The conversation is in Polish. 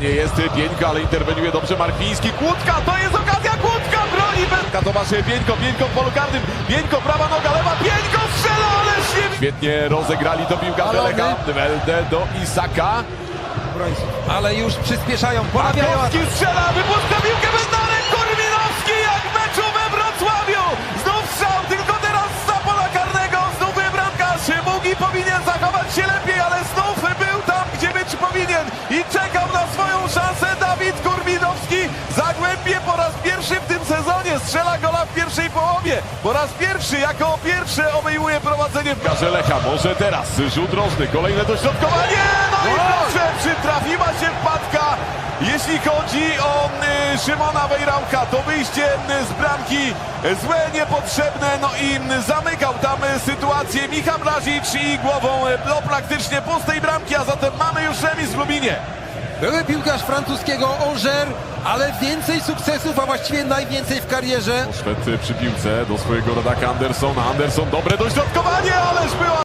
dośrodkowanie jest Bieńko, ale interweniuje dobrze Markwiński. Kłódka, to jest okazja, Kłódka broni bez... To masz Bieńko, Bieńko w polu karnym. Bieńko, prawa noga, lewa, Bieńko strzela, ale nie... Świetnie rozegrali to piłka. Beleka. Welde do Isaka. Ale już przyspieszają, ponawiają atak. Markowski strzela, wypuszcza piłkę Bednarek, Korwinowski jak w meczu we Wrocławiu. Znów strzał, tylko teraz za pola karnego, znów bramkarz. Mugi powinien zachować się lepiej, ale znów był tam, gdzie być powinien i czekał Zagłębie po raz pierwszy w tym sezonie strzela gola w pierwszej połowie. Po raz pierwszy, jako pierwszy obejmuje prowadzenie w Lecha. Może teraz rzut rożny, kolejne dośrodkowanie. No i proszę, przytrafiła się wpadka. Jeśli chodzi o y, Szymona Wejrałka, to wyjście y, z bramki y, złe, niepotrzebne, no i y, zamykał tam sytuację Michał Blazic i głową do praktycznie pustej bramki, a zatem mamy już remis w Lubinie. Były piłkarz francuskiego Ożer, ale więcej sukcesów, a właściwie najwięcej w karierze Szwed przy piłce do swojego rodaka Andersona. Anderson, dobre dośrodkowanie, ależ była